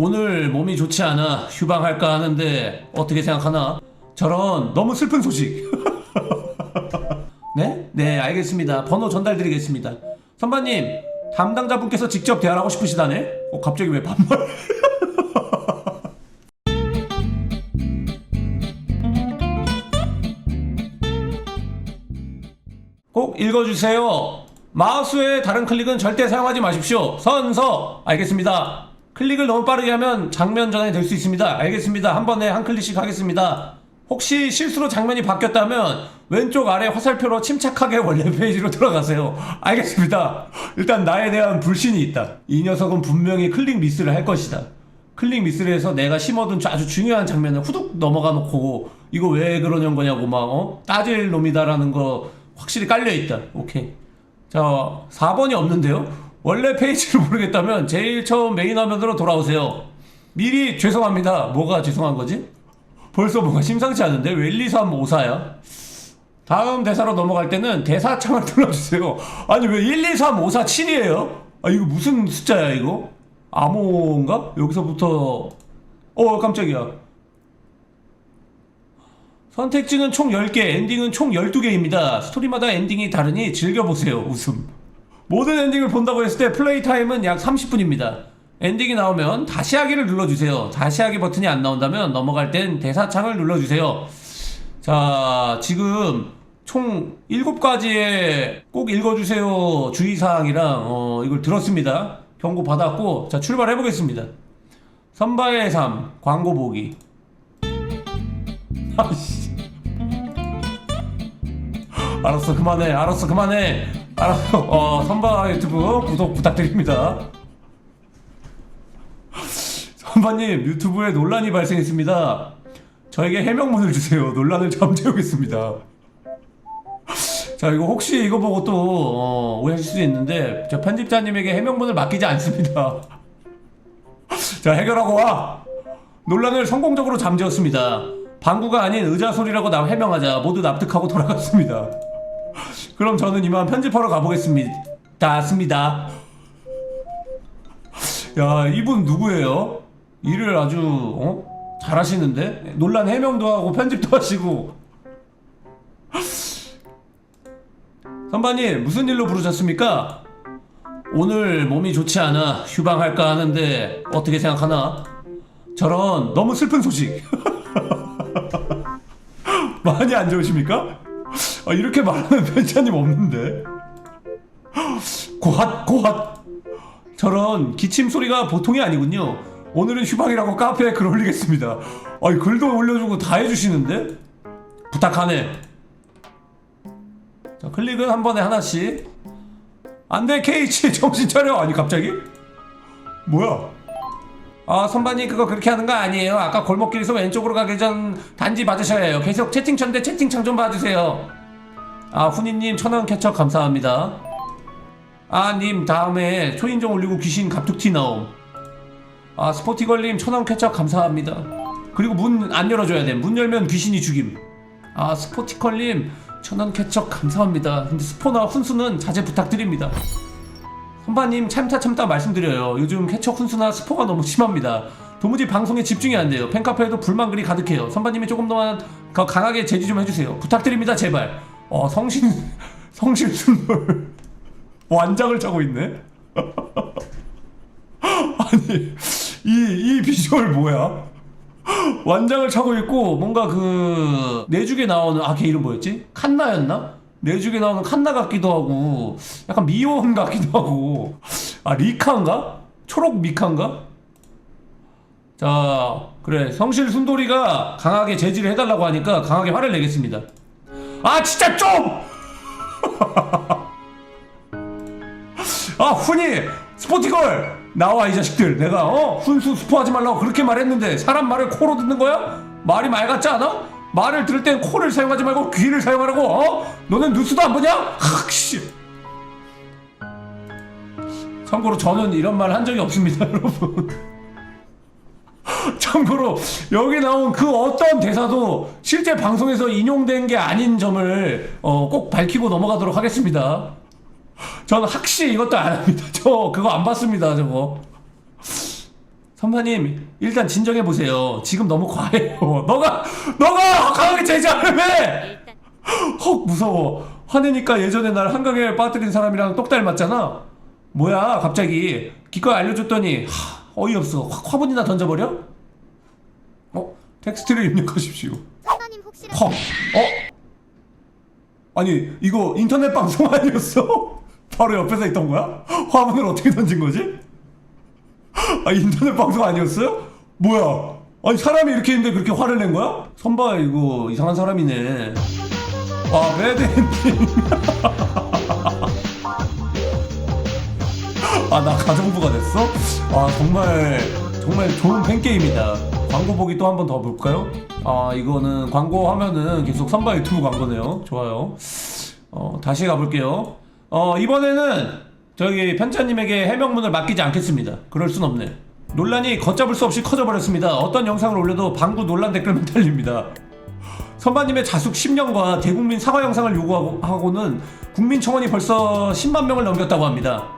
오늘 몸이 좋지 않아 휴방할까 하는데 어떻게 생각하나? 저런 너무 슬픈 소식. 네? 네, 알겠습니다. 번호 전달드리겠습니다. 선반님, 담당자분께서 직접 대화하고 싶으시다네? 어, 갑자기 왜 반말? 꼭 읽어주세요. 마우스의 다른 클릭은 절대 사용하지 마십시오. 선서! 알겠습니다. 클릭을 너무 빠르게 하면 장면 전환이 될 수 있습니다. 알겠습니다. 한 번에 한 클릭씩 하겠습니다. 혹시 실수로 장면이 바뀌었다면 왼쪽 아래 화살표로 침착하게 원래 페이지로 들어가세요. 알겠습니다. 일단 나에 대한 불신이 있다. 이 녀석은 분명히 클릭 미스를 할 것이다. 클릭 미스를 해서 내가 심어둔 아주 중요한 장면을 후둑 넘어가 놓고 이거 왜 그러는 거냐고 막 어? 따질 놈이다라는 거 확실히 깔려 있다. 오케이. 자, 4번이 없는데요. 원래 페이지를 모르겠다면 제일 처음 메인 화면으로 돌아오세요. 미리 죄송합니다. 뭐가 죄송한 거지? 벌써 뭔가 심상치 않은데 왜 1, 2, 3, 5, 4야? 다음 대사로 넘어갈 때는 대사 창을 눌러주세요. 아니 왜 1, 2, 3, 5, 4, 7이에요? 아 이거 무슨 숫자야 이거? 암호인가? 여기서부터 어 깜짝이야. 선택지는 총 10개, 엔딩은 총 12개입니다. 스토리마다 엔딩이 다르니 즐겨보세요. 웃음. 모든 엔딩을 본다고 했을 때 플레이 타임은 약 30분입니다. 엔딩이 나오면 다시 하기를 눌러주세요. 다시 하기 버튼이 안 나온다면 넘어갈 땐 대사창을 눌러주세요. 자, 지금 총 7가지의 꼭 읽어주세요 주의사항이랑 어, 이걸 들었습니다. 경고 받았고, 자, 출발해보겠습니다. 선바의 삶, 광고 보기. 아씨. 알았어, 그만해. 알았어, 그만해. 알았어. 어, 선바 유튜브 구독 부탁드립니다. 선바님, 유튜브에 논란이 발생했습니다. 저에게 해명문을 주세요. 논란을 잠재우겠습니다. 자, 이거 혹시 이거 보고 또 어, 오해하실 수도 있는데 저 편집자님에게 해명문을 맡기지 않습니다. 자, 해결하고 와. 논란을 성공적으로 잠재웠습니다. 방구가 아닌 의자 소리라고 나 해명하자 모두 납득하고 돌아갔습니다. 그럼 저는 이만 편집하러 가보겠습니다. 습니다 야, 이분 누구예요? 일을 아주 어? 잘하시는데 논란 해명도 하고 편집도 하시고. 선반님 무슨 일로 부르셨습니까? 오늘 몸이 좋지 않아 휴방할까 하는데 어떻게 생각하나? 저런 너무 슬픈 소식. 많이 안 좋으십니까? 아, 이렇게 말하는 편차님 없는데. 고핫 고핫. 저런 기침 소리가 보통이 아니군요. 오늘은 휴방이라고 카페에 글 올리겠습니다. 아이 글도 올려주고 다 해주시는데 부탁하네. 자 클릭은 한 번에 하나씩. 안 돼 KH 정신 차려 아니 갑자기? 뭐야? 아 선반님 그거 그렇게 하는 거 아니에요. 아까 골목길에서 왼쪽으로 가기 전 단지 받으셔야 해요. 계속 채팅창인데 채팅창 좀 봐주세요. 아 훈이님 천원 캐쳐 감사합니다. 아 님 다음에 초인종 올리고 귀신 갑툭튀 나옴. 아 스포티걸님 천원 캐쳐 감사합니다. 그리고 문 안 열어줘야 돼. 문 열면 귀신이 죽임. 아 스포티컬님 천원 캐쳐 감사합니다. 근데 스포나 훈수는 자제 부탁드립니다. 선바님 참다 참다 말씀드려요. 요즘 캐척 훈수나 스포가 너무 심합니다. 도무지 방송에 집중이 안 돼요. 팬카페에도 불만 글이 가득해요. 선바님이 조금 더더 강하게 제지 좀 해주세요. 부탁드립니다, 제발. 어 성신 성실순돌 완장을 차고 있네. 아니 이 이 비주얼 뭐야? 완장을 차고 있고 뭔가 그 내죽에 나오는 아 걔 이름 뭐였지? 칸나였나? 내죽에 나오는 칸나 같기도 하고 약간 미혼 같기도 하고 아 리카인가? 초록 미카인가? 자 그래 성실 순돌이가 강하게 제지를 해달라고 하니까 강하게 화를 내겠습니다 아 진짜 좀! 아 훈이 스포티걸 나와 이 자식들 내가 어 훈수 스포하지 말라고 그렇게 말했는데 사람 말을 코로 듣는 거야? 말이 말 같지 않아? 말을 들을 땐 코를 사용하지 말고 귀를 사용하라고 어? 너는 뉴스도 안 보냐? 흑씨 참고로 저는 이런 말 한 적이 없습니다 여러분 참고로 여기 나온 그 어떤 대사도 실제 방송에서 인용된 게 아닌 점을 어, 꼭 밝히고 넘어가도록 하겠습니다 저는 학시 이것도 안 합니다. 저 그거 안 봤습니다. 저거. 선배님 일단 진정해 보세요. 지금 너무 과해요. 너가 너가 강하게 제지하려며. 일단 헉 무서워. 화내니까 예전에 날 한강에 빠뜨린 사람이랑 똑 닮았잖아. 뭐야 갑자기 기껏 알려줬더니 하, 어이없어. 확 화분이나 던져버려? 어 텍스트를 입력하십시오. 선배님 혹시 헉 어? 아니 이거 인터넷 방송 아니었어? 바로 옆에서 있던 거야? 화분을 어떻게 던진 거지? 아 인터넷 방송 아니었어요? 뭐야? 아니 사람이 이렇게 있는데 그렇게 화를 낸 거야? 선바 이거 이상한 사람이네. 와 배드 엔딩. 아 나 가정부가 됐어? 아 정말 정말 좋은 팬 게임이다. 광고 보기 또 한 번 더 볼까요? 아 이거는 광고 하면은 계속 선바 유튜브 광고네요. 좋아요. 어 다시 가볼게요. 어 이번에는 저기 편차님에게 해명문을 맡기지 않겠습니다. 그럴 순 없네. 논란이 걷잡을 수 없이 커져버렸습니다. 어떤 영상을 올려도 방구 논란 댓글만 달립니다. 선바님의 자숙 10년과 대국민 사과 영상을 요구하고는 국민청원이 벌써 10만 명을 넘겼다고 합니다.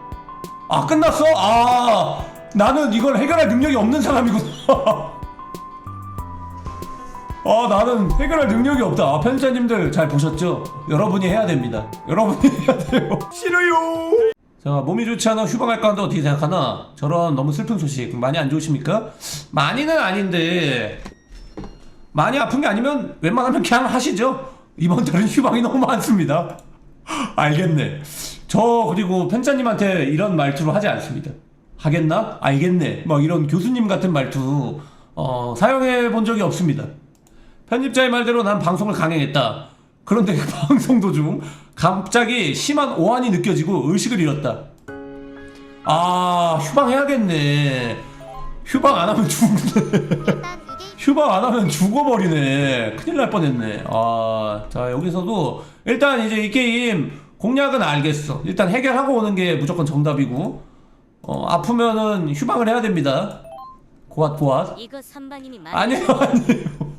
아 끝났어? 아 나는 이걸 해결할 능력이 없는 사람이구나. 아 나는 해결할 능력이 없다. 아, 편집자님들 잘 보셨죠? 여러분이 해야 됩니다. 여러분이 해야 돼요. 싫어요. 자 몸이 좋지 않아 휴방할까 하는데 어떻게 생각하나? 저런 너무 슬픈 소식 많이 안 좋으십니까? 많이는 아닌데 많이 아픈 게 아니면 웬만하면 그냥 하시죠. 이번 달은 휴방이 너무 많습니다. 알겠네. 저 그리고 편자님한테 이런 말투로 하지 않습니다. 하겠나? 알겠네. 막 이런 교수님 같은 말투 어, 사용해 본 적이 없습니다. 편집자의 말대로 난 방송을 강행했다. 그런데 그 방송 도중 갑자기 심한 오한이 느껴지고 의식을 잃었다. 아 휴방해야겠네. 휴방 안 하면 죽네. 휴방 안 하면 죽어버리네. 큰일 날 뻔했네. 아, 자, 여기서도 일단 이제 이 게임 공략은 알겠어. 일단 해결하고 오는 게 무조건 정답이고, 어, 아프면은 휴방을 해야 됩니다. 고앗, 고앗. 이거 선배님이 말 아니에요, 아니에요.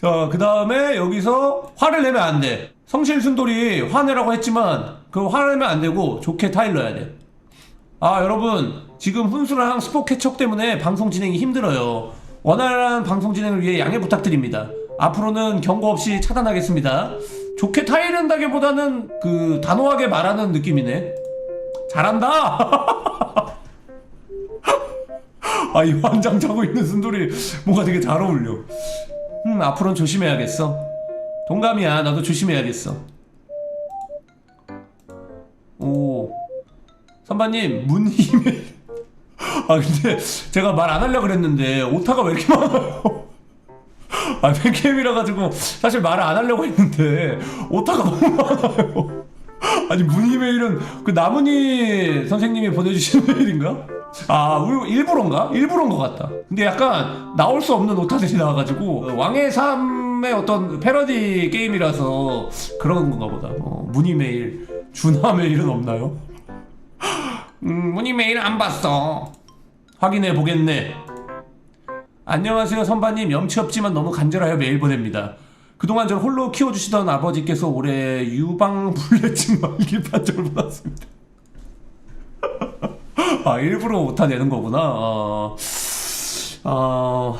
자, 그 다음에 여기서 화를 내면 안 돼. 성실순돌이 화내라고 했지만, 그 화를 내면 안 되고, 좋게 타일러야 돼. 아 여러분 지금 훈수랑 스포 캐척 때문에 방송 진행이 힘들어요. 원활한 방송 진행을 위해 양해 부탁드립니다. 앞으로는 경고 없이 차단하겠습니다. 좋게 타이른다기보다는 그 단호하게 말하는 느낌이네. 잘한다! 아 이 환장 자고 있는 순돌이 뭔가 되게 잘 어울려 음 앞으로는 조심해야겠어. 동감이야. 나도 조심해야겠어. 오. 선배님 문힘에 아 근데 제가 말 안 하려고 그랬는데 오타가 왜 이렇게 많아요? 아 팬게임이라 가지고 사실 말을 안 하려고 했는데 오타가 너무 많아요 아니 문희 메일은 그 나문희 선생님이 보내주신 메일인가? 아 우- 일부러인가? 일부러인 것 같다 근데 약간 나올 수 없는 오타들이 나와가지고 왕의 삶의 어떤 패러디 게임이라서 그런 건가 보다 어, 문희 메일 준하 메일은 없나요? 음, 문의 메일 안 봤어. 확인해 보겠네. 안녕하세요, 선바님. 염치 없지만 너무 간절하여 메일 보냅니다. 그동안 저를 홀로 키워주시던 아버지께서 올해 유방불내증 말기 판정을 받았습니다. 아, 일부러 오타 내는 거구나. 어, 어,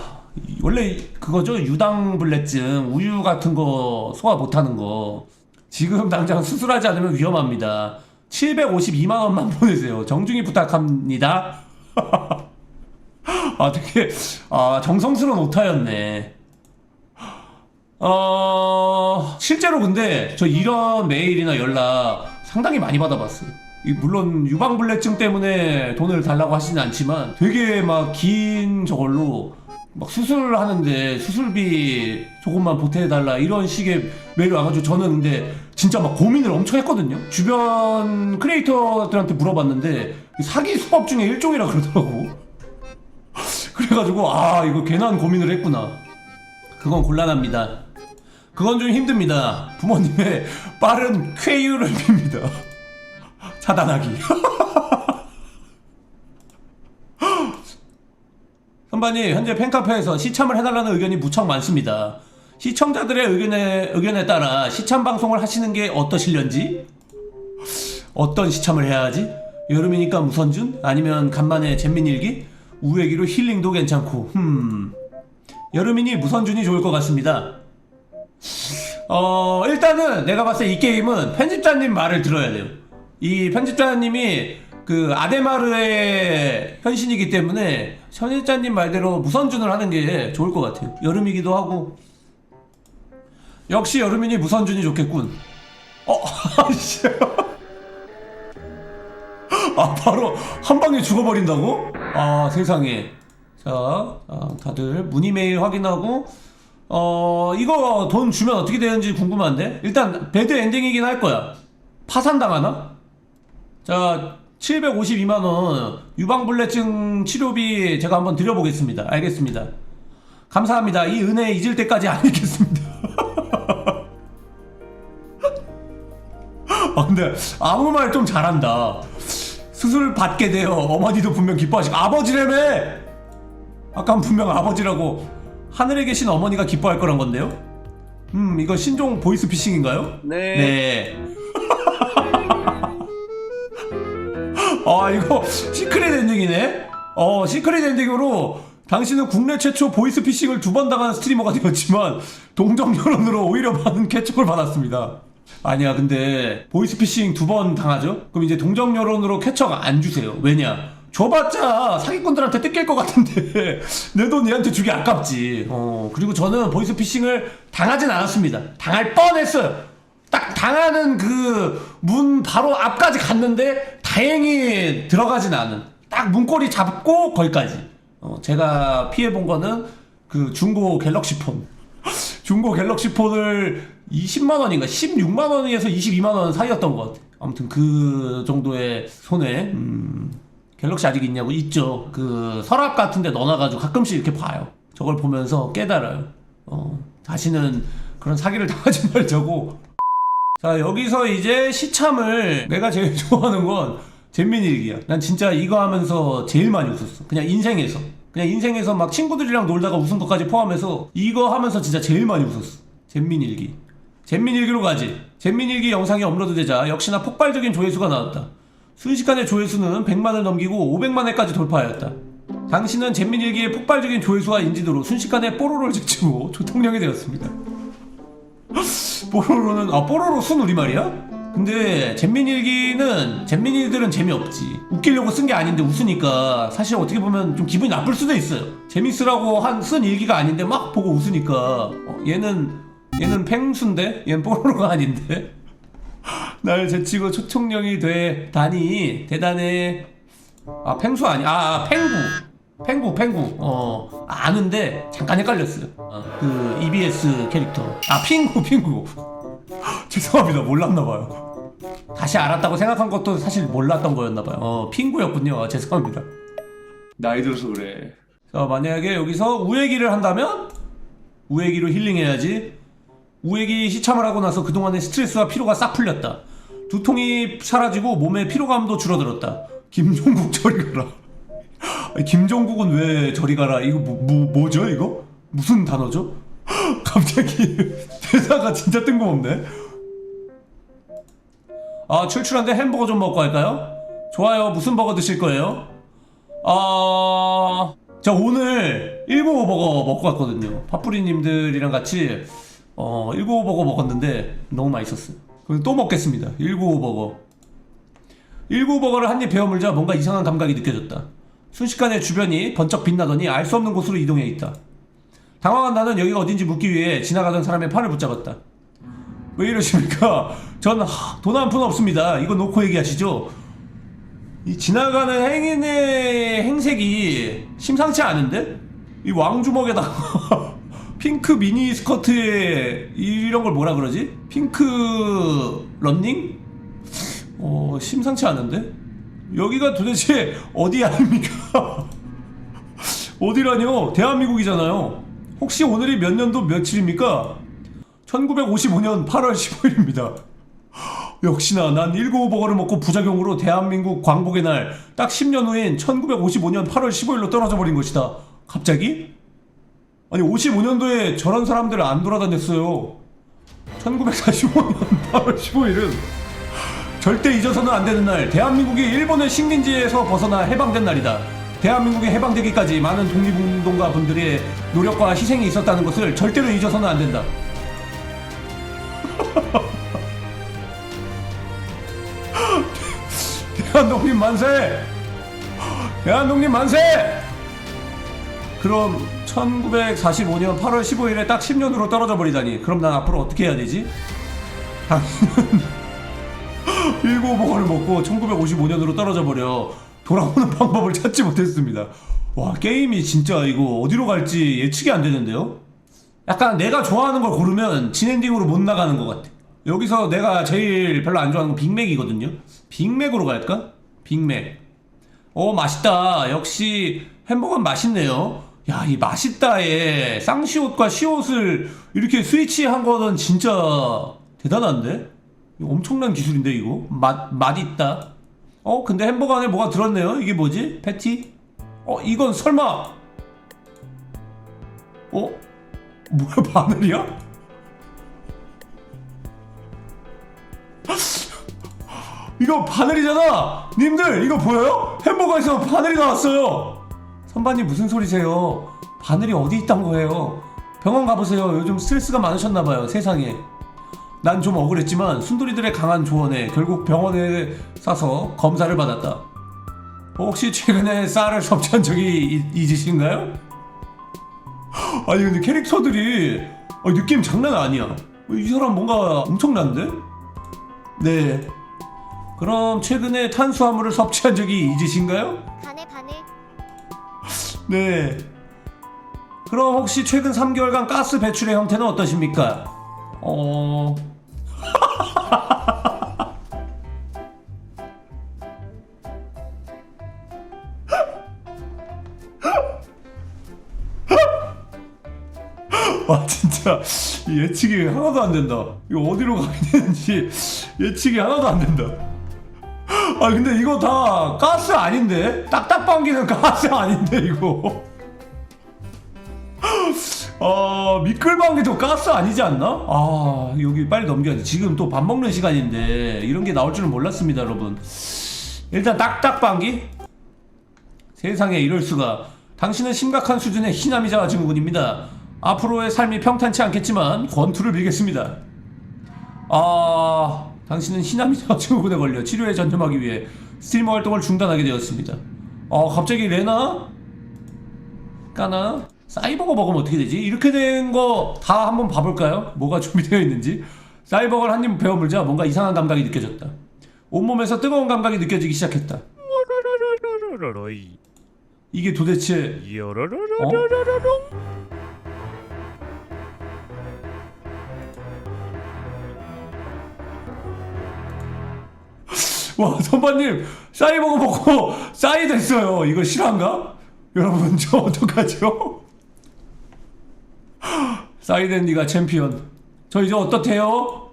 원래 원래 유당불내증, 우유 같은 거 소화 못하는 거 지금 당장 수술하지 않으면 위험합니다. 752만 원만 보내세요. 정중히 부탁합니다. 아 되게 아 정성스러운 오타였네. 어 실제로 근데 저 이런 메일이나 연락 상당히 많이 받아봤어요. 이 물론 유방불내증 때문에 돈을 달라고 하시진 않지만 되게 막 긴 저걸로 막 수술하는데 수술비 조금만 보태달라 이런 식의 메일이 와가지고 저는 근데 진짜 막 고민을 엄청 했거든요. 주변 크리에이터들한테 물어봤는데 사기 수법 중에 일종이라 그러더라고. 그래가지고 아 이거 괜한 고민을 했구나. 그건 곤란합니다. 그건 좀 힘듭니다. 부모님의 빠른 쾌유를 빕니다. 차단하기. 선반님 현재 팬카페에서 시참을 해달라는 의견이 무척 많습니다. 시청자들의 의견에 의견에 따라 시참 방송을 하시는 게 어떠실련지? 어떤 시참을 해야 하지? 여름이니까 무선준? 아니면 간만에 잼민일기? 우회기로 힐링도 괜찮고 흠 여름이니 무선준이 좋을 것 같습니다 어 일단은 내가 봤을 때 이 게임은 편집자님 말을 들어야 돼요. 이 편집자님이 그 아데마르의 현신이기 때문에 편집자님 말대로 무선준을 하는 게 좋을 것 같아요. 여름이기도 하고. 역시 여름이니 무선준이 좋겠군. 어 아 바로 한 방에 죽어버린다고? 아 세상에. 자 아, 다들 문의 메일 확인하고 어 이거 돈 주면 어떻게 되는지 궁금한데? 일단 배드 엔딩이긴 할 거야. 파산당하나? 자 752만원 유방불내증 치료비 제가 한번 드려보겠습니다. 알겠습니다. 감사합니다. 이 은혜 잊을 때까지 안 잊겠습니다. 아 근데 아무 말 좀 잘한다. 수술 받게 되어 어머니도 분명 기뻐하시고 아버지라며! 아까 분명 아버지라고 하늘에 계신 어머니가 기뻐할 거란 건데요 음 이거 신종 보이스피싱인가요? 네. 네. 아 이거 시크릿 엔딩이네. 어 시크릿 엔딩으로 당신은 국내 최초 보이스피싱을 두 번 당한 스트리머가 되었지만 동정 여론으로 오히려 많은 개척을 받았습니다. 아니야 근데 보이스피싱 두 번 당하죠? 그럼 이제 동정 여론으로 쾌척 안 주세요. 왜냐? 줘봤자 사기꾼들한테 뜯길 것 같은데 내 돈 얘한테 주기 아깝지. 어 그리고 저는 보이스피싱을 당하진 않았습니다. 당할 뻔했어요. 딱 당하는 그 문 바로 앞까지 갔는데 다행히 들어가진 않은 딱 문고리 잡고 거기까지 어, 제가 피해 본 거는 그 중고 갤럭시 폰 중고 갤럭시 폰을 20만 원인가 16만 원에서 22만 원 사이였던 것 같아 아무튼 그 정도의 손해 음, 갤럭시 아직 있냐고 있죠. 그 서랍 같은 데 넣어놔가지고 가끔씩 이렇게 봐요. 저걸 보면서 깨달아요. 어, 다시는 그런 사기를 당하지 말자고. 자 여기서 이제 시참을 내가 제일 좋아하는 건 잼민일기야. 난 진짜 이거 하면서 제일 많이 웃었어. 그냥 인생에서. 그냥 인생에서 막 친구들이랑 놀다가 웃은 것까지 포함해서 이거 하면서 진짜 제일 많이 웃었어. 잼민일기. 잼민일기로 가지. 잼민일기 영상이 업로드되자. 역시나 폭발적인 조회수가 나왔다 순식간에 조회수는 100만을 넘기고 500만회까지 돌파하였다. 당신은 잼민일기의 폭발적인 조회수와 인지도로 순식간에 뽀로로를 직치고 조통령이 되었습니다. 뽀로로는 아 뽀로로 순 우리말이야? 근데 잼민일기는 잼민이들은 재미없지. 웃기려고 쓴 게 아닌데 웃으니까 사실 어떻게 보면 좀 기분이 나쁠 수도 있어요. 재밌으라고 한 쓴 일기가 아닌데 막 보고 웃으니까. 어, 얘는 얘는 팽수인데? 얘는 뽀로로가 아닌데 날 제치고 초청령이 돼 다니 대단해. 아 팽수 아니 아, 아 팽구. 팽구 팽구. 어 아는데 잠깐 헷갈렸어요. 어, 그 EBS 캐릭터. 아 핑구 핑구. 죄송합니다. 몰랐나봐요. 다시 알았다고 생각한 것도 사실 몰랐던 거였나봐요. 어 핑구였군요. 아, 죄송합니다. 나이 들어서 그래. 자 만약에 여기서 우회기를 한다면? 우회기로 힐링해야지 우회기 시참을 하고 나서 그동안의 스트레스와 피로가 싹 풀렸다 두통이 사라지고 몸의 피로감도 줄어들었다 김종국 저리 가라 김종국은 왜 저리 가라 이거 뭐, 뭐, 뭐죠 이거? 무슨 단어죠? 갑자기 대사가 진짜 뜬금없네 아 출출한데 햄버거 좀 먹고 갈까요? 좋아요 무슨 버거 드실 거예요? 아... 저 오늘 195버거 먹고 갔거든요 파뿌리님들이랑 같이 어 195버거 먹었는데 너무 맛있었어요. 그리고 또 먹겠습니다. 195버거. 195버거를 한 입 베어 물자 뭔가 이상한 감각이 느껴졌다. 순식간에 주변이 번쩍 빛나더니 알 수 없는 곳으로 이동해 있다. 당황한 나는 여기가 어딘지 묻기 위해 지나가던 사람의 팔을 붙잡았다. 왜 이러십니까? 전 돈 한 푼 없습니다. 이거 놓고 얘기하시죠? 이 지나가는 행인의 행색이 심상치 않은데? 이 왕주먹에다가 핑크 미니 스커트에 이런 걸 뭐라 그러지? 핑크 런닝? 어 심상치 않은데? 여기가 도대체 어디 아닙니까? 어디라뇨? 대한민국이잖아요. 혹시 오늘이 몇 년도 며칠입니까? 1955년 8월 15일입니다. 역시나 난 195버거를 먹고 부작용으로 대한민국 광복의 날 딱 10년 후인 1955년 8월 15일로 떨어져 버린 것이다. 갑자기? 아니 55년도에 저런 사람들 안 돌아다녔어요. 1945년 8월 15일은 절대 잊어서는 안 되는 날. 대한민국이 일본의 식민지에서 벗어나 해방된 날이다. 대한민국이 해방되기까지 많은 독립운동가 분들의 노력과 희생이 있었다는 것을 절대로 잊어서는 안 된다. 대한독립 만세! 대한독립 만세! 그럼 1945년 8월 15일에 딱 10년으로 떨어져 버리다니. 그럼 난 앞으로 어떻게 해야 되지? 당신은 일곱봉을 먹고 1955년으로 떨어져 버려. 돌아오는 방법을 찾지 못했습니다. 와 게임이 진짜 이거 어디로 갈지 예측이 안 되는데요? 약간 내가 좋아하는 걸 고르면 진엔딩으로 못 나가는 것 같아. 여기서 내가 제일 별로 안 좋아하는 건 빅맥이거든요. 빅맥으로 갈까? 빅맥. 오 맛있다. 역시 햄버거는 맛있네요 야 이 맛있다에 쌍시옷과 시옷을 이렇게 스위치한 거는 진짜 대단한데? 엄청난 기술인데 이거? 맛 맛있다. 어 근데 햄버거 안에 뭐가 들었네요? 이게 뭐지? 패티? 어 이건 설마! 어? 뭐야 바늘이야? 이거 바늘이잖아! 님들, 이거 보여요? 햄버거에서 바늘이 나왔어요! 선반님 무슨 소리세요? 바늘이 어디 있단 거예요? 병원 가보세요. 요즘 스트레스가 많으셨나봐요, 세상에. 난 좀 억울했지만, 순돌이들의 강한 조언에 결국 병원에 사서 검사를 받았다. 혹시 최근에 쌀을 섭취한 적이 있- 있으신가요? 아니, 근데 캐릭터들이 어, 느낌 장난 아니야. 이 사람 뭔가 엄청난데? 네. 그럼 최근에 탄수화물을 섭취한 적이 있으신가요? 네. 그럼 혹시 최근 3개월간 가스 배출의 형태는 어떠십니까? 어. 와 진짜 이 예측이 하나도 안 된다. 이거 어디로 가야 되는지 예측이 하나도 안 된다. 아 근데 이거 다 가스 아닌데? 딱딱방귀는 가스 아닌데 이거? 아 미끌방귀도 가스 아니지 않나? 아 여기 빨리 넘겨야 돼 지금 또 밥 먹는 시간인데 이런 게 나올 줄은 몰랐습니다 여러분. 일단 딱딱방귀 세상에 이럴 수가. 당신은 심각한 수준의 희남이 자 증후군입니다. 앞으로의 삶이 평탄치 않겠지만 권투를 빌겠습니다. 아, 당신은 희남이자 증후군에 걸려 치료에 전념하기 위해 스트리머 활동을 중단하게 되었습니다. 어, 갑자기 레나? 까나? 사이버거 먹으면 어떻게 되지? 이렇게 된 거 다 한번 봐볼까요? 뭐가 준비되어 있는지. 사이버거를 한 입 베어물자 뭔가 이상한 감각이 느껴졌다. 온몸에서 뜨거운 감각이 느껴지기 시작했다. 이게 도대체 요 와 선반님 사이버거 먹고 싸이 됐어요 이거 실화인가? 여러분 저 어떡하죠? 싸이된 니가 챔피언 저 이제 어떻대요?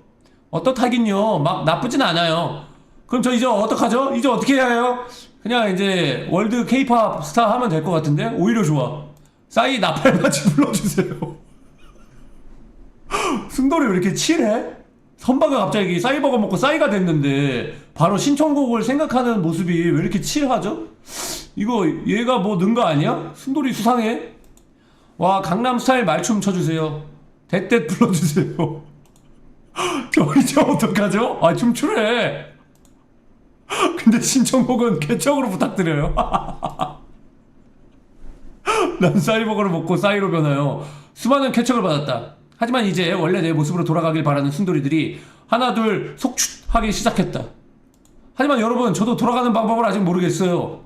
어떻하긴요 막 나쁘진 않아요 그럼 저 이제 어떡하죠? 이제 어떻게 해야 해요? 그냥 이제 월드 케이팝 스타 하면 될 것 같은데 오히려 좋아 싸이 나팔같이 불러주세요 승돌이 왜 이렇게 칠해? 선바가 갑자기 싸이버거 먹고 싸이가 됐는데 바로 신청곡을 생각하는 모습이 왜 이렇게 칠하죠? 이거 얘가 뭐 는 거 아니야? 순돌이 수상해? 와 강남 스타일 말춤 쳐주세요 대댓 불러주세요 저 이제 어떡하죠? 아 춤추래 근데 신청곡은 개척으로 부탁드려요 난 싸이버거를 먹고 싸이로 변하여 수많은 개척을 받았다. 하지만 이제 원래 내 모습으로 돌아가길 바라는 순돌이들이 하나 둘 속출하기 시작했다. 하지만 여러분 저도 돌아가는 방법을 아직 모르겠어요.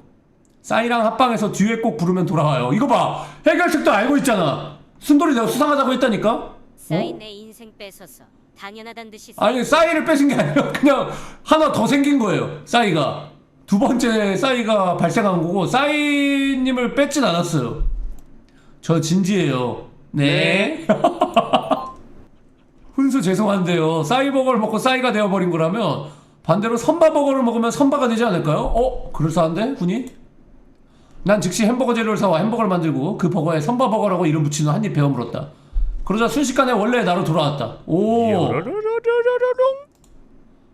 싸이랑 합방해서 뒤에 꼭 부르면 돌아와요. 이거 봐 해결책도 알고 있잖아. 순돌이 내가 수상하다고 했다니까. 싸인 어? 내 인생 뺏어서 당연하단 듯이 아니 싸이를 뺏은 게 아니라 그냥 하나 더 생긴 거예요. 싸이가 두 번째 싸이가 발생한 거고 싸이님을 뺏진 않았어요. 저 진지해요. 네. 훈수 죄송한데요. 싸이버거를 먹고 싸이가 되어버린 거라면 반대로 선바버거를 먹으면 선바가 되지 않을까요? 어? 그럴싸한데? 훈이? 난 즉시 햄버거 재료를 사와 햄버거를 만들고 그 버거에 선바버거라고 이름 붙이는 한입 베어 물었다. 그러자 순식간에 원래의 나로 돌아왔다. 오,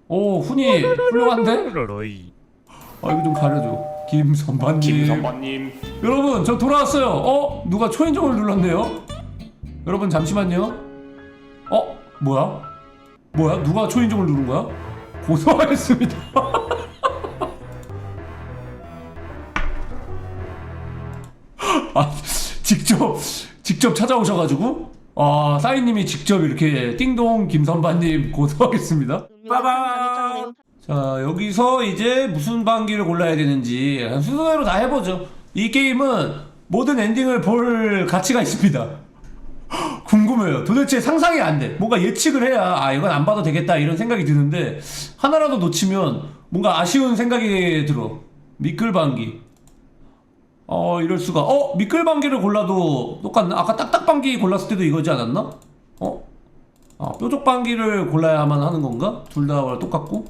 오, 훈이 훌륭한데? 아 이거 좀 가려줘. 김선반님. 김선반님 여러분 저 돌아왔어요. 어 누가 초인종을 눌렀네요. 여러분 잠시만요. 어 뭐야? 뭐야? 누가 초인종을 누른 거야? 고소하겠습니다. 아 직접 직접 찾아오셔가지고 아 사인님이 직접 이렇게 띵동 김선반님 고소하겠습니다. 빠밤. 자 여기서 이제 무슨 방기를 골라야 되는지 순서대로 다 해보죠 이 게임은 모든 엔딩을 볼 가치가 있습니다 궁금해요. 도대체 상상이 안 돼. 뭔가 예측을 해야 아 이건 안 봐도 되겠다 이런 생각이 드는데 하나라도 놓치면 뭔가 아쉬운 생각이 들어. 미끌방기 어 이럴 수가. 어 미끌방기를 골라도 똑같나? 아까 딱딱방기 골랐을 때도 이거지 않았나? 어? 아, 뾰족방기를 골라야만 하는 건가? 둘 다 똑같고?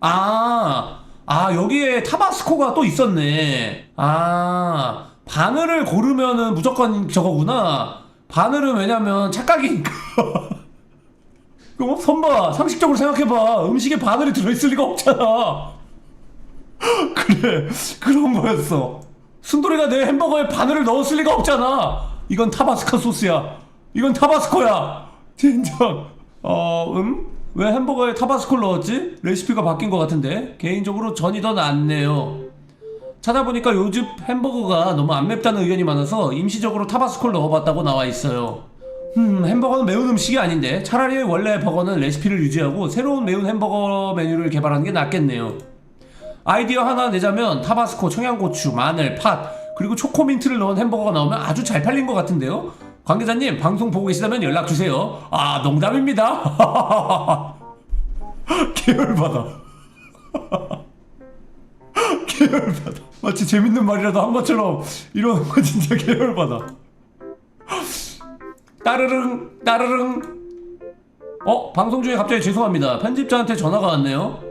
아, 아, 여기에 타바스코가 또 있었네. 아, 바늘을 고르면은 무조건 저거구나. 바늘은 왜냐면 착각이니까. 그럼 선봐. 상식적으로 생각해봐. 음식에 바늘이 들어있을 리가 없잖아. 그래, 그런 거였어. 순돌이가 내 햄버거에 바늘을 넣었을 리가 없잖아. 이건 타바스코 소스야. 이건 타바스코야. 진정. 어, 음? 왜 햄버거에 타바스코를 넣었지? 레시피가 바뀐 것 같은데 개인적으로 전이 더 낫네요 찾아보니까 요즘 햄버거가 너무 안 맵다는 의견이 많아서 임시적으로 타바스코를 넣어봤다고 나와 있어요. 음 햄버거는 매운 음식이 아닌데 차라리 원래 버거는 레시피를 유지하고 새로운 매운 햄버거 메뉴를 개발하는 게 낫겠네요. 아이디어 하나 내자면 타바스코, 청양고추, 마늘, 팥 그리고 초코민트를 넣은 햄버거가 나오면 아주 잘 팔린 것 같은데요? 관계자님 방송 보고 계시다면 연락 주세요. 아 농담입니다. 계열받아 계열받아. 마치 재밌는 말이라도 한 것처럼 이러는 거 진짜 계열받아. 따르릉 따르릉. 어 방송 중에 갑자기 죄송합니다. 편집자한테 전화가 왔네요.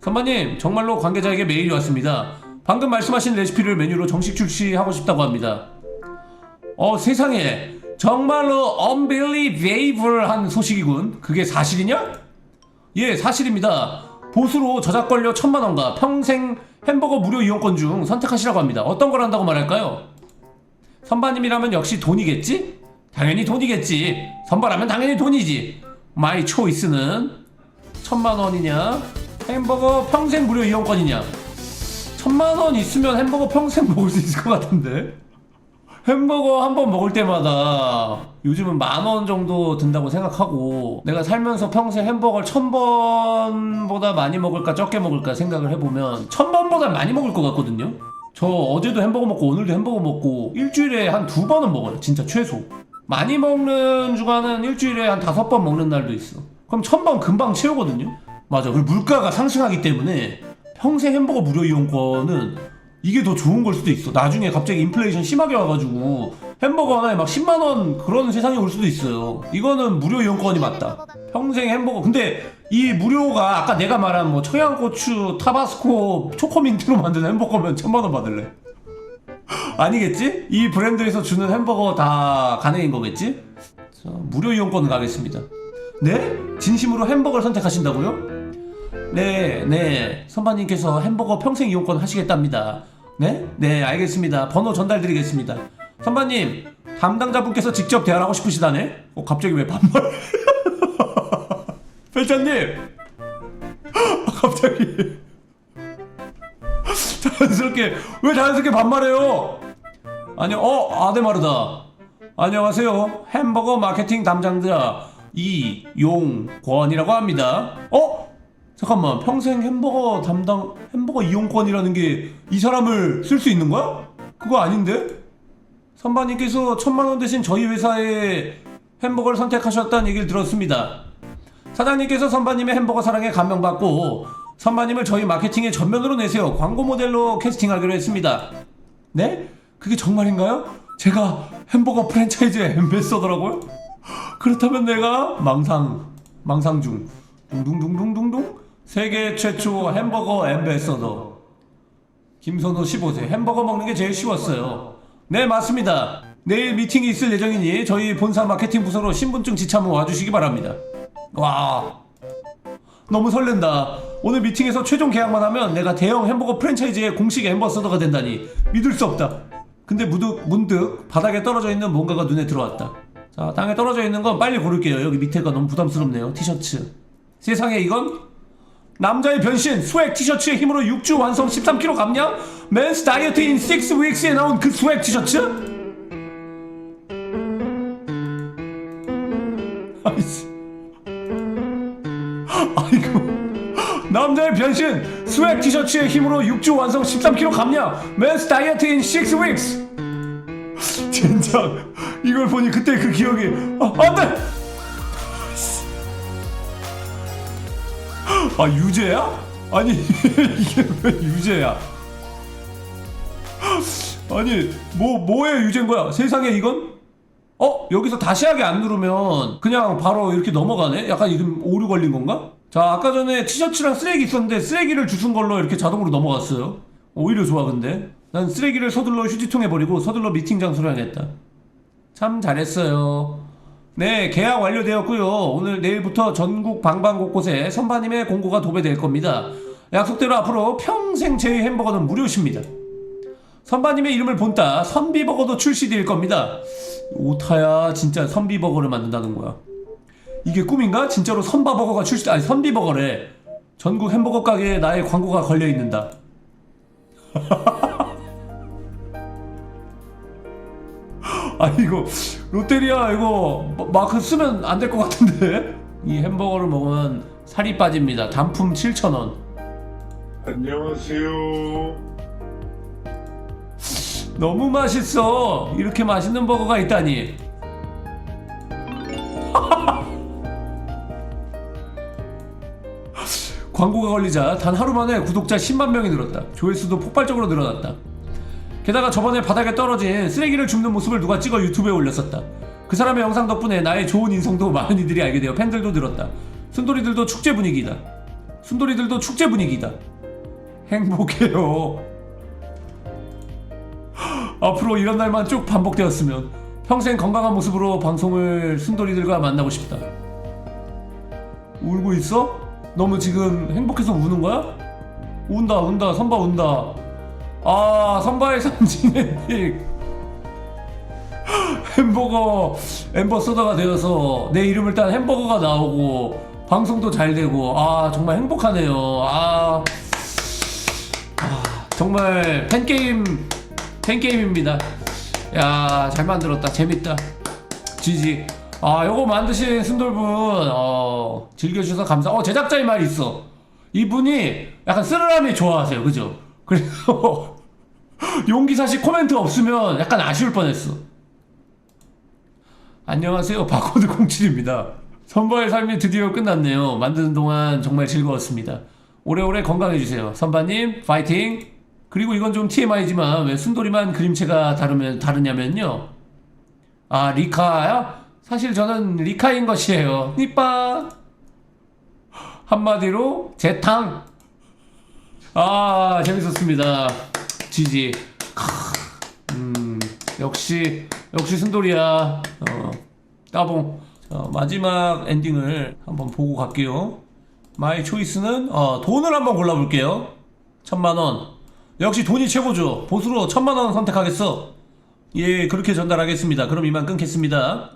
선배님 정말로 관계자에게 메일이 왔습니다. 방금 말씀하신 레시피를 메뉴로 정식 출시하고 싶다고 합니다. 어 세상에. 정말로 unbelievable한 소식이군. 그게 사실이냐? 예 사실입니다. 보수로 저작 권료 천만 원과 평생 햄버거 무료 이용권 중 선택하시라고 합니다. 어떤 걸 한다고 말할까요? 선바님이라면 역시 돈이겠지? 당연히 돈이겠지. 선바라면 당연히 돈이지. 마이 초이스는 천만 원이냐? 햄버거 평생 무료 이용권이냐? 천만 원 있으면 햄버거 평생 먹을 수 있을 것 같은데 햄버거 한 번 먹을 때마다 요즘은 만 원 정도 든다고 생각하고 내가 살면서 평생 햄버거를 천 번보다 많이 먹을까 적게 먹을까 생각을 해보면 천 번보다 많이 먹을 것 같거든요. 저 어제도 햄버거 먹고 오늘도 햄버거 먹고 일주일에 한 두 번은 먹어요 진짜 최소. 많이 먹는 주간은 일주일에 한 다섯 번 먹는 날도 있어. 그럼 천 번 금방 채우거든요. 맞아 그리고 물가가 상승하기 때문에 평생 햄버거 무료 이용권은 이게 더 좋은 걸 수도 있어. 나중에 갑자기 인플레이션 심하게 와가지고 햄버거 하나에 막 10만 원 그런 세상이 올 수도 있어요. 이거는 무료 이용권이 맞다. 평생 햄버거. 근데 이 무료가 아까 내가 말한 뭐 청양고추, 타바스코, 초코민트로 만든 햄버거면 천만 원 받을래. 아니겠지? 이 브랜드에서 주는 햄버거 다 가능인 거겠지? 자, 무료 이용권 가겠습니다. 네? 진심으로 햄버거를 선택하신다고요? 네, 네. 선반님께서 햄버거 평생 이용권 하시겠답니다. 네? 네, 알겠습니다. 번호 전달드리겠습니다. 선반님, 담당자분께서 직접 대화하고 싶으시다네? 어, 갑자기 왜 반말? 회장님! 갑자기. 자연스럽게, 왜 자연스럽게 반말해요? 아니요, 어, 아데마르다. 안녕하세요. 햄버거 마케팅 담당자 이용권이라고 합니다. 어? 잠깐만 평생 햄버거 담당 햄버거 이용권이라는 게 이 사람을 쓸 수 있는 거야? 그거 아닌데? 선반님께서 천만 원 대신 저희 회사에 햄버거를 선택하셨다는 얘기를 들었습니다. 사장님께서 선반님의 햄버거 사랑에 감명받고 선반님을 저희 마케팅의 전면으로 내세워 광고 모델로 캐스팅하기로 했습니다. 네? 그게 정말인가요? 제가 햄버거 프랜차이즈의 엠베서더라고요? 그렇다면 내가 망상 망상 중 둥둥둥둥둥둥 세계 최초 햄버거 엠베서더 김선호 15세 햄버거 먹는 게 제일 쉬웠어요 네 맞습니다 내일 미팅이 있을 예정이니 저희 본사 마케팅 부서로 신분증 지참을 와주시기 바랍니다 와 너무 설렌다 오늘 미팅에서 최종 계약만 하면 내가 대형 햄버거 프랜차이즈의 공식 앰버서더가 된다니 믿을 수 없다. 근데 문득, 문득 바닥에 떨어져 있는 뭔가가 눈에 들어왔다. 자, 땅에 떨어져 있는 건 빨리 고를게요. 여기 밑에가 너무 부담스럽네요. 티셔츠. 세상에 이건 남자의 변신 스웩 티셔츠의 힘으로 6주 완성 13kg 감량? 맨스 다이어트 인 6위크스에 나온 그 스웩 티셔츠? 아이씨. 아이고. 남자의 변신 스웩 티셔츠의 힘으로 6주 완성 13kg 감량? 맨스 다이어트 인 6위크스. 젠장. 이걸 보니 그때 그 기억이. 아, 안돼 아 유죄야? 아니 이게 왜 유죄야? 아니 뭐 뭐에 유죄인 거야? 세상에 이건? 어 여기서 다시 하기 안 누르면 그냥 바로 이렇게 넘어가네? 약간 이름 오류 걸린 건가? 자 아까 전에 티셔츠랑 쓰레기 있었는데 쓰레기를 주순 걸로 이렇게 자동으로 넘어갔어요. 오히려 좋아 근데 난 쓰레기를 서둘러 휴지통에 버리고 서둘러 미팅 장소로 향했다. 참 잘했어요. 네, 계약 완료되었고요. 오늘 내일부터 전국 방방 곳곳에 선바님의 공고가 도배될 겁니다. 약속대로 앞으로 평생 제 햄버거는 무료십니다. 선바님의 이름을 본따 선비버거도 출시될 겁니다. 오타야 진짜 선비버거를 만든다는 거야. 이게 꿈인가? 진짜로 선바버거가 출시 아니 선비버거래. 전국 햄버거 가게에 나의 광고가 걸려 있는다. 아 이거 롯데리아 이거 마- 마크 쓰면 안 될 것 같은데? 이 햄버거를 먹으면 살이 빠집니다. 단품 7,000원. 안녕하세요. 너무 맛있어. 이렇게 맛있는 버거가 있다니. 광고가 걸리자 단 하루 만에 구독자 10만 명이 늘었다. 조회수도 폭발적으로 늘어났다 게다가 저번에 바닥에 떨어진 쓰레기를 줍는 모습을 누가 찍어 유튜브에 올렸었다. 그 사람의 영상 덕분에 나의 좋은 인성도 많은 이들이 알게 되어 팬들도 늘었다. 순돌이들도 축제 분위기다. 순돌이들도 축제 분위기다. 행복해요. 앞으로 이런 날만 쭉 반복되었으면 평생 건강한 모습으로 방송을 순돌이들과 만나고 싶다. 울고 있어? 너무 지금 행복해서 우는 거야? 운다 운다 선바 운다. 아 상징 엔딩 햄버거 엠버서더가 되어서 내 이름을 딴 햄버거가 나오고 방송도 잘 되고 아 정말 행복하네요. 아, 아, 정말 팬게임 팬게임입니다. 야 잘 만들었다. 재밌다. 지지. 아 요거 만드신 순돌분 어 즐겨주셔서 감사 어 제작자의 말이 있어. 이분이 약간 쓰르람이 좋아하세요. 그죠? 그래서 용기사씨 코멘트 없으면 약간 아쉬울 뻔했어. 안녕하세요. 바코드 07입니다. 선바의 삶이 드디어 끝났네요. 만드는 동안 정말 즐거웠습니다. 오래오래 건강해주세요. 선바님 파이팅! 그리고 이건 좀 TMI지만 왜 순돌이만 그림체가 다르면 다르냐면요. 아 리카야? 사실 저는 리카인 것이에요. 니빠! 한마디로 재탕! 아 재밌었습니다 지지. 크, 음 역시 역시 순돌이야. 어 따봉. 자, 마지막 엔딩을 한번 보고 갈게요. 마이 초이스는 어 돈을 한번 골라볼게요. 천만원. 역시 돈이 최고죠. 보수로 천만원 선택하겠어. 예 그렇게 전달하겠습니다. 그럼 이만 끊겠습니다.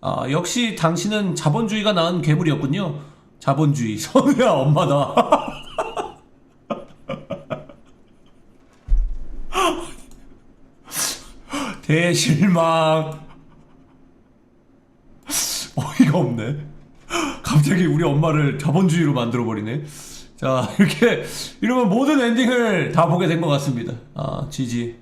아 역시 당신은 자본주의가 낳은 괴물이었군요. 자본주의. 선우야 엄마다 대실망. 어이가 없네. 갑자기 우리 엄마를 자본주의로 만들어 버리네. 자 이렇게 이러면 모든 엔딩을 다 보게 된 것 같습니다. 아 지지